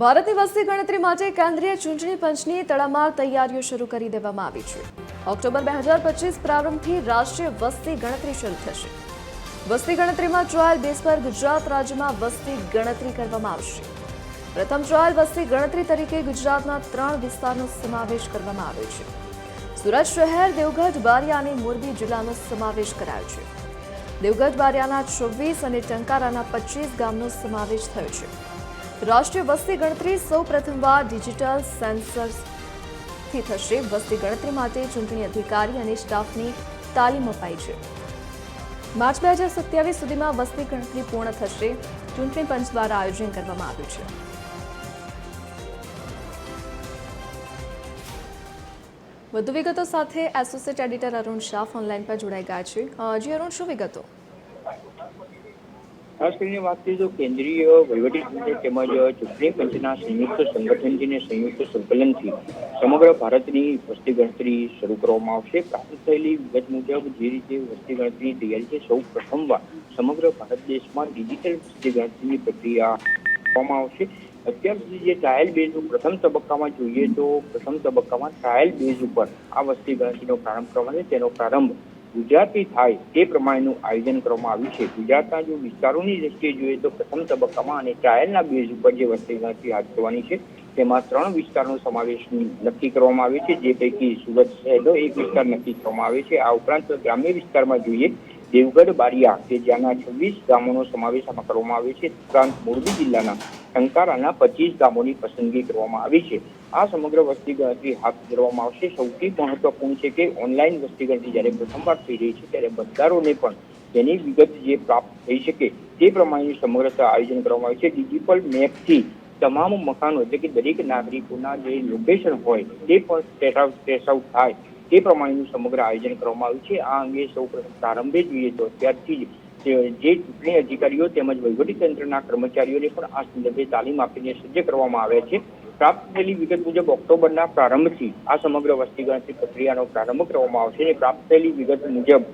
ભારતની વસ્તી ગણતરી માટે કેન્દ્રીય ચૂંટણી પંચની તડામાર તૈયારીઓ શરૂ કરી દેવામાં આવી છે. ઓક્ટોબર બે હજાર પચીસ પ્રારંભથી રાષ્ટ્રીય વસ્તી ગણતરી શરૂ થશે. વસ્તી ગણતરીમાં ટ્રાયલ બેઝ પર ગુજરાત રાજ્યમાં વસ્તી ગણતરી કરવામાં આવશે. પ્રથમ ટ્રાયલ વસ્તી ગણતરી તરીકે ગુજરાતના ત્રણ વિસ્તારનો સમાવેશ કરવામાં આવ્યો છે. સુરત શહેર, દેવગઢ, બારિયા અને મોરબી જિલ્લાનો સમાવેશ કરાયો છે. દેવગઢ, બારિયાના છવ્વીસ અને ટંકારાના પચીસ ગામનો સમાવેશ થયો છે. રાષ્ટ્રીય વસ્તી ગણતરી સૌ પ્રથમવાર ડિજિટલ સેન્સર્સથી થશે. વસ્તી ગણતરી માટે ચૂંટણી અધિકારી અને સ્ટાફની તાલીમ અપાઈ છે. માર્ચ બે હજાર સત્યાવીસ સુધીમાં વસ્તી ગણતરી પૂર્ણ થશે. ચૂંટણી પંચ દ્વારા આયોજન કરવામાં આવ્યું છે. વધુ વિગતો સાથે associate editor Arun Shah online પર જોડાઈ ગયા છે. જી અરુણ, શું વિગતો? ખાસ કરીને વાત કરીએ તો કેન્દ્રીય વહીવટી તંત્ર તેમજ ચૂંટણી પંચના સંયુક્ત સંગઠનથી અને સંયુક્ત સંકલનથી સમગ્ર ભારતની વસ્તી ગણતરી શરૂ કરવામાં આવશે. પ્રાપ્ત થયેલી વિગત મુજબ જે રીતે વસ્તી ગણતરીની તૈયારી છે, સૌ પ્રથમવાર સમગ્ર ભારત દેશમાં ડિજિટલ વસ્તી ગણતરીની પ્રક્રિયા કરવામાં આવશે. અત્યાર સુધી જે ટ્રાયલ બેઝ પ્રથમ તબક્કામાં જોઈએ તો પ્રથમ તબક્કામાં ટ્રાયલ બેઝ ઉપર આ વસ્તી ગણતરીનો પ્રારંભ કરવાનો તેનો પ્રારંભ ગુજરાતથી થાય તે પ્રમાણેનું આયોજન કરવામાં આવ્યું છે. ગુજરાતના જો વિસ્તારોની દ્રષ્ટિએ જોઈએ તો પ્રથમ તબક્કામાં અને ટ્રાયલના બેઝ ઉપર જે વસ્તી ગણતરી હાથ ધરવાની છે, તેમાં ત્રણ વિસ્તારનો સમાવેશ નક્કી કરવામાં આવ્યો છે. જે પૈકી સુરત શહેરનો એક વિસ્તાર નક્કી કરવામાં આવે છે. આ ઉપરાંત ગ્રામ્ય વિસ્તારમાં જોઈએ દેવગઢ બારિયા કે જ્યાંના છવ્વીસ ગામોનો સમાવેશ આમાં કરવામાં આવ્યો છે. ઉપરાંત મોરબી જિલ્લાના ટંકારાના પચીસ ગામોની પસંદગી કરવામાં આવી છે. આ સમગ્ર વસ્તી ગણતરી હાથ ધરવામાં આવશે. સૌથી મહત્વપૂર્ણ છે કે ઓનલાઈન વસ્તી ગણતરી જ્યારે પ્રથમવાર થઈ રહી છે, ત્યારે મતદારોને પણ તેની વિગત જે પ્રાપ્ત થઈ શકે તે પ્રમાણેનું સમગ્ર આયોજન કરવામાં આવ્યું છે. ડિજિટલ મેપથી તમામ મકાનો એટલે કે દરેક નાગરિકોના જે લોકેશન હોય તે પણ સ્ટેટ આઉટ થાય તે પ્રમાણેનું સમગ્ર આયોજન કરવામાં આવ્યું છે. આ અંગે સૌ પ્રથમ પ્રારંભે જોઈએ તો અત્યારથી જ જે ચૂંટણી અધિકારીઓ તેમજ વહીવટી તંત્રના કર્મચારીઓને પણ આ સંદર્ભે તાલીમ આપીને સજ્જ કરવામાં આવ્યા છે. પ્રાપ્ત થયેલી વિગત મુજબ ઓક્ટોબરના પ્રારંભથી આ સમગ્ર વસ્તી ગણતરી પ્રક્રિયાનો પ્રારંભ કરવામાં આવશે અને પ્રાપ્ત થયેલી વિગત મુજબ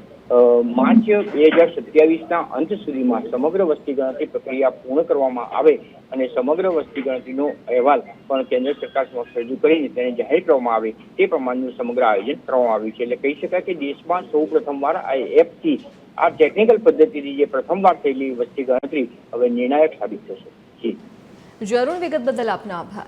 માર્ચ બે હજાર સત્યાવીસના અંત સુધીમાં સમગ્ર વસ્તી ગણતરી પ્રક્રિયા પૂર્ણ કરવામાં આવે અને સમગ્ર વસ્તી ગણતરીનો અહેવાલ પણ કેન્દ્ર સરકાર સમક્ષ રજૂ કરીને તેને જાહેર કરવામાં આવે તે પ્રમાણનું સમગ્ર આયોજન કરવામાં આવ્યું છે. એટલે કહી શકાય કે દેશમાં સૌ પ્રથમવાર આ એપથી આ ટેકનિકલ પદ્ધતિથી જે પ્રથમવાર થયેલી વસ્તી ગણતરી હવે નિર્ણાયક સાબિત થશે. જી. જી વિગત બદલ આપનો આભાર.